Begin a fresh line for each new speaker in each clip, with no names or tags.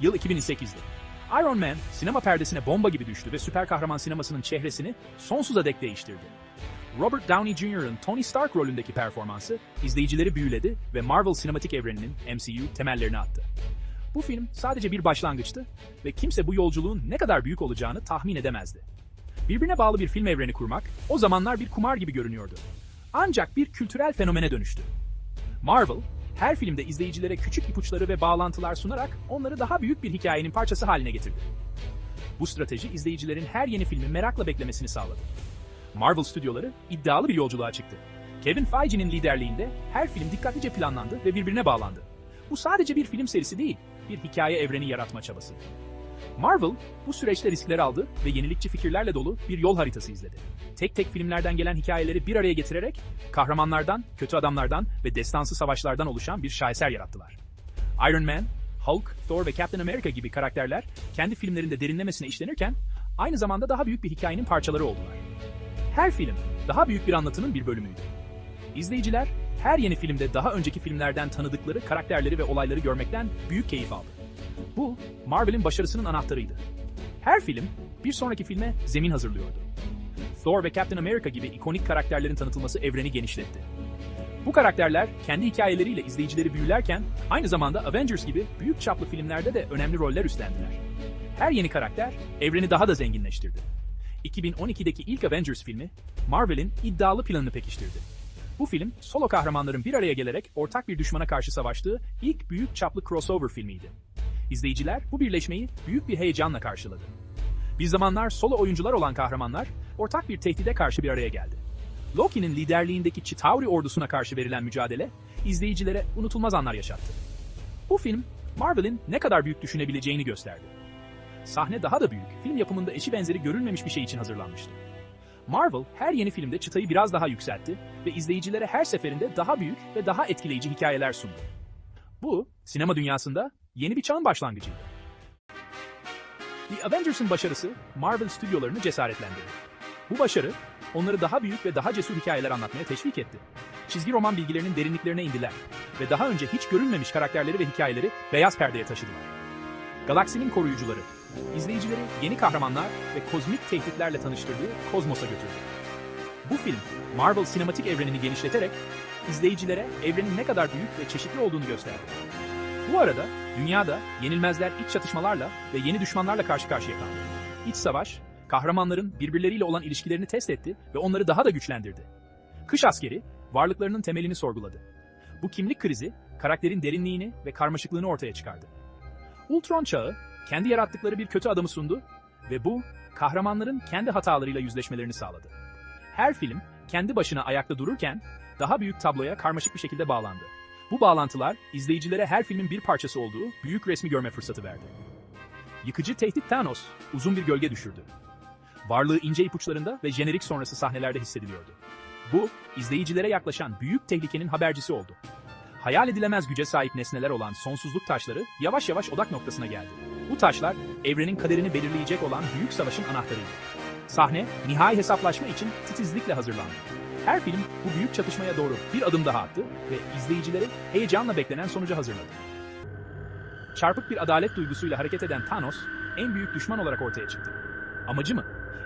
Yıl 2008'di. Iron Man sinema perdesine bomba gibi düştü ve süper kahraman sinemasının çehresini sonsuza dek değiştirdi. Robert Downey Jr.'ın Tony Stark rolündeki performansı izleyicileri büyüledi ve Marvel sinematik evreninin MCU temellerini attı. Bu film sadece bir başlangıçtı ve kimse bu yolculuğun ne kadar büyük olacağını tahmin edemezdi. Birbirine bağlı bir film evreni kurmak o zamanlar bir kumar gibi görünüyordu. Ancak bir kültürel fenomene dönüştü. Marvel, her filmde izleyicilere küçük ipuçları ve bağlantılar sunarak onları daha büyük bir hikayenin parçası haline getirdi. Bu strateji izleyicilerin her yeni filmi merakla beklemesini sağladı. Marvel stüdyoları iddialı bir yolculuğa çıktı. Kevin Feige'nin liderliğinde her film dikkatlice planlandı ve birbirine bağlandı. Bu sadece bir film serisi değil, bir hikaye evreni yaratma çabası. Marvel bu süreçte riskler aldı ve yenilikçi fikirlerle dolu bir yol haritası izledi. Tek tek filmlerden gelen hikayeleri bir araya getirerek kahramanlardan, kötü adamlardan ve destansı savaşlardan oluşan bir şaheser yarattılar. Iron Man, Hulk, Thor ve Captain America gibi karakterler kendi filmlerinde derinlemesine işlenirken aynı zamanda daha büyük bir hikayenin parçaları oldular. Her film daha büyük bir anlatının bir bölümüydü. İzleyiciler her yeni filmde daha önceki filmlerden tanıdıkları karakterleri ve olayları görmekten büyük keyif aldı. Bu Marvel'in başarısının anahtarıydı. Her film bir sonraki filme zemin hazırlıyordu. Thor ve Captain America gibi ikonik karakterlerin tanıtılması evreni genişletti. Bu karakterler kendi hikayeleriyle izleyicileri büyülerken aynı zamanda Avengers gibi büyük çaplı filmlerde de önemli roller üstlendiler. Her yeni karakter evreni daha da zenginleştirdi. 2012'deki ilk Avengers filmi Marvel'in iddialı planını pekiştirdi. Bu film solo kahramanların bir araya gelerek ortak bir düşmana karşı savaştığı ilk büyük çaplı crossover filmiydi. İzleyiciler bu birleşmeyi büyük bir heyecanla karşıladı. Bir zamanlar solo oyuncular olan kahramanlar ortak bir tehdide karşı bir araya geldi. Loki'nin liderliğindeki Chitauri ordusuna karşı verilen mücadele izleyicilere unutulmaz anlar yaşattı. Bu film Marvel'in ne kadar büyük düşünebileceğini gösterdi. Sahne daha da büyük, film yapımında eşi benzeri görülmemiş bir şey için hazırlanmıştı. Marvel her yeni filmde çıtayı biraz daha yükseltti ve izleyicilere her seferinde daha büyük ve daha etkileyici hikayeler sundu. Bu, sinema dünyasında yeni bir çağın başlangıcıydı. The Avengers'ın başarısı Marvel stüdyolarını cesaretlendirdi. Bu başarı onları daha büyük ve daha cesur hikayeler anlatmaya teşvik etti. Çizgi roman bilgilerinin derinliklerine indiler ve daha önce hiç görülmemiş karakterleri ve hikayeleri beyaz perdeye taşıdılar. Galaksinin koruyucuları, izleyicileri yeni kahramanlar ve kozmik tehditlerle tanıştırdığı kozmosa götürdü. Bu film, Marvel sinematik evrenini genişleterek izleyicilere evrenin ne kadar büyük ve çeşitli olduğunu gösterdi. Bu arada dünyada yenilmezler iç çatışmalarla ve yeni düşmanlarla karşı karşıya kaldı. İç savaş, kahramanların birbirleriyle olan ilişkilerini test etti ve onları daha da güçlendirdi. Kış askeri, varlıklarının temelini sorguladı. Bu kimlik krizi, karakterin derinliğini ve karmaşıklığını ortaya çıkardı. Ultron çağı, kendi yarattıkları bir kötü adamı sundu ve bu, kahramanların kendi hatalarıyla yüzleşmelerini sağladı. Her film, kendi başına ayakta dururken, daha büyük tabloya karmaşık bir şekilde bağlandı. Bu bağlantılar, izleyicilere her filmin bir parçası olduğu büyük resmi görme fırsatı verdi. Yıkıcı tehdit Thanos, uzun bir gölge düşürdü. Varlığı ince ipuçlarında ve jenerik sonrası sahnelerde hissediliyordu. Bu, izleyicilere yaklaşan büyük tehlikenin habercisi oldu. Hayal edilemez güce sahip nesneler olan sonsuzluk taşları yavaş yavaş odak noktasına geldi. Bu taşlar, evrenin kaderini belirleyecek olan büyük savaşın anahtarıydı. Sahne, nihai hesaplaşma için titizlikle hazırlandı. Her film bu büyük çatışmaya doğru bir adım daha attı ve izleyicileri heyecanla beklenen sonuca hazırladı. Çarpık bir adalet duygusuyla hareket eden Thanos, en büyük düşman olarak ortaya çıktı. Amacı mı?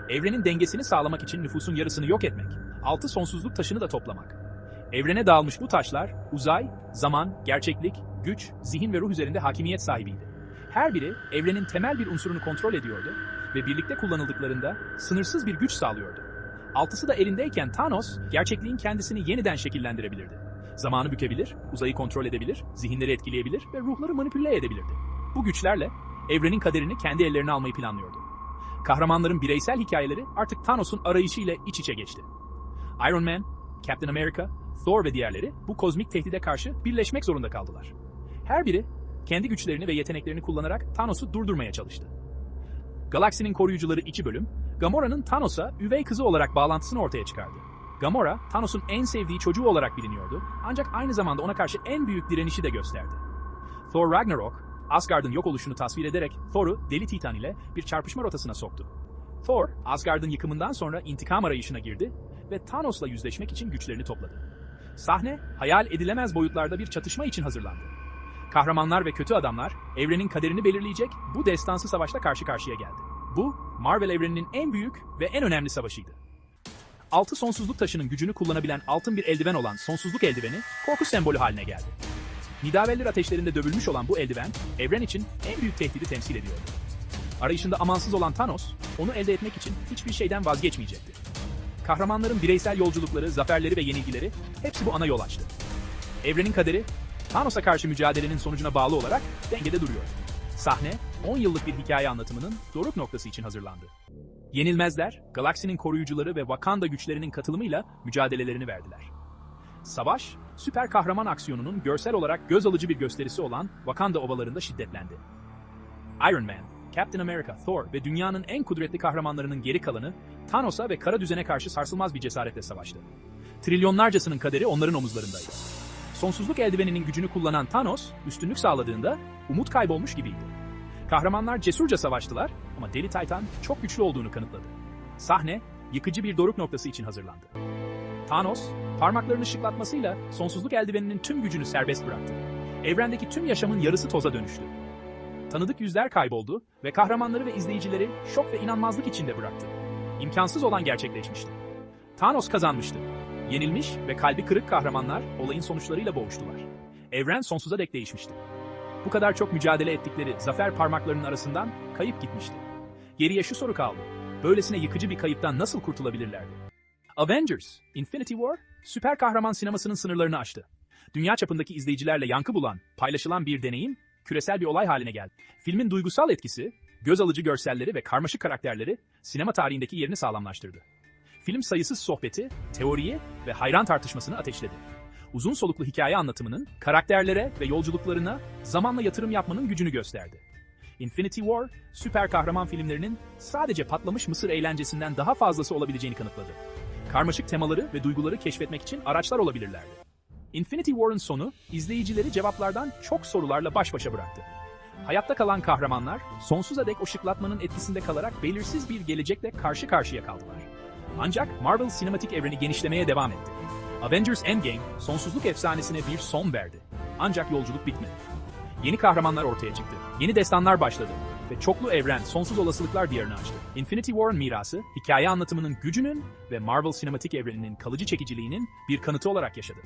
Evrenin dengesini sağlamak için nüfusun yarısını yok etmek, altı sonsuzluk taşını da toplamak. Evrene dağılmış bu taşlar, uzay, zaman, gerçeklik, güç, zihin ve ruh üzerinde hakimiyet sahibiydi. Her biri evrenin temel bir unsurunu kontrol ediyordu ve birlikte kullanıldıklarında sınırsız bir güç sağlıyordu. Altısı da elindeyken Thanos, gerçekliğin kendisini yeniden şekillendirebilirdi. Zamanı bükebilir, uzayı kontrol edebilir, zihinleri etkileyebilir ve ruhları manipüle edebilirdi. Bu güçlerle evrenin kaderini kendi ellerine almayı planlıyordu. Kahramanların bireysel hikayeleri artık Thanos'un arayışıyla iç içe geçti. Iron Man, Captain America, Thor ve diğerleri bu kozmik tehdide karşı birleşmek zorunda kaldılar. Her biri kendi güçlerini ve yeteneklerini kullanarak Thanos'u durdurmaya çalıştı. Galaksinin koruyucuları 2 bölüm, Gamora'nın Thanos'a üvey kızı olarak bağlantısını ortaya çıkardı. Gamora, Thanos'un en sevdiği çocuğu olarak biliniyordu ancak aynı zamanda ona karşı en büyük direnişi de gösterdi. Thor Ragnarok, Asgard'ın yok oluşunu tasvir ederek Thor'u Deli Titan ile bir çarpışma rotasına soktu. Thor, Asgard'ın yıkımından sonra intikam arayışına girdi ve Thanos'la yüzleşmek için güçlerini topladı. Sahne, hayal edilemez boyutlarda bir çatışma için hazırlandı. Kahramanlar ve kötü adamlar evrenin kaderini belirleyecek bu destansı savaşta karşı karşıya geldi. Bu, Marvel evreninin en büyük ve en önemli savaşıydı. Altı sonsuzluk taşının gücünü kullanabilen altın bir eldiven olan sonsuzluk eldiveni korku sembolü haline geldi. Nidavellir ateşlerinde dövülmüş olan bu eldiven, evren için en büyük tehdidi temsil ediyordu. Arayışında amansız olan Thanos, onu elde etmek için hiçbir şeyden vazgeçmeyecekti. Kahramanların bireysel yolculukları, zaferleri ve yenilgileri hepsi bu ana yol açtı. Evrenin kaderi, Thanos'a karşı mücadelenin sonucuna bağlı olarak dengede duruyor. Sahne, 10 yıllık bir hikaye anlatımının doruk noktası için hazırlandı. Yenilmezler, galaksinin koruyucuları ve Wakanda güçlerinin katılımıyla mücadelelerini verdiler. Savaş, süper kahraman aksiyonunun görsel olarak göz alıcı bir gösterisi olan Wakanda ovalarında şiddetlendi. Iron Man, Captain America, Thor ve dünyanın en kudretli kahramanlarının geri kalanı Thanos'a ve kara düzene karşı sarsılmaz bir cesaretle savaştı. Trilyonlarcasının kaderi onların omuzlarındaydı. Sonsuzluk eldiveninin gücünü kullanan Thanos, üstünlük sağladığında umut kaybolmuş gibiydi. Kahramanlar cesurca savaştılar ama Deli Titan çok güçlü olduğunu kanıtladı. Sahne, yıkıcı bir doruk noktası için hazırlandı. Thanos, parmaklarını şıklatmasıyla sonsuzluk eldiveninin tüm gücünü serbest bıraktı. Evrendeki tüm yaşamın yarısı toza dönüştü. Tanıdık yüzler kayboldu ve kahramanları ve izleyicileri şok ve inanmazlık içinde bıraktı. İmkansız olan gerçekleşmişti. Thanos kazanmıştı. Yenilmiş ve kalbi kırık kahramanlar olayın sonuçlarıyla boğuştular. Evren sonsuza dek değişmişti. Bu kadar çok mücadele ettikleri zafer parmaklarının arasından kayıp gitmişti. Geriye şu soru kaldı. Böylesine yıkıcı bir kayıptan nasıl kurtulabilirlerdi? Avengers, Infinity War, süper kahraman sinemasının sınırlarını aştı. Dünya çapındaki izleyicilerle yankı bulan, paylaşılan bir deneyim, küresel bir olay haline geldi. Filmin duygusal etkisi, göz alıcı görselleri ve karmaşık karakterleri sinema tarihindeki yerini sağlamlaştırdı. Film sayısız sohbeti, teoriyi ve hayran tartışmasını ateşledi. Uzun soluklu hikaye anlatımının karakterlere ve yolculuklarına zamanla yatırım yapmanın gücünü gösterdi. Infinity War, süper kahraman filmlerinin sadece patlamış mısır eğlencesinden daha fazlası olabileceğini kanıtladı. Karmaşık temaları ve duyguları keşfetmek için araçlar olabilirlerdi. Infinity War'ın sonu, izleyicileri cevaplardan çok sorularla baş başa bıraktı. Hayatta kalan kahramanlar, sonsuza dek o şıklatmanın etkisinde kalarak belirsiz bir gelecekle karşı karşıya kaldılar. Ancak Marvel sinematik evreni genişlemeye devam etti. Avengers Endgame, sonsuzluk efsanesine bir son verdi. Ancak yolculuk bitmedi. Yeni kahramanlar ortaya çıktı, yeni destanlar başladı ve çoklu evren sonsuz olasılıklar diyarını açtı. Infinity War'ın mirası, hikaye anlatımının gücünün ve Marvel sinematik evreninin kalıcı çekiciliğinin bir kanıtı olarak yaşadı.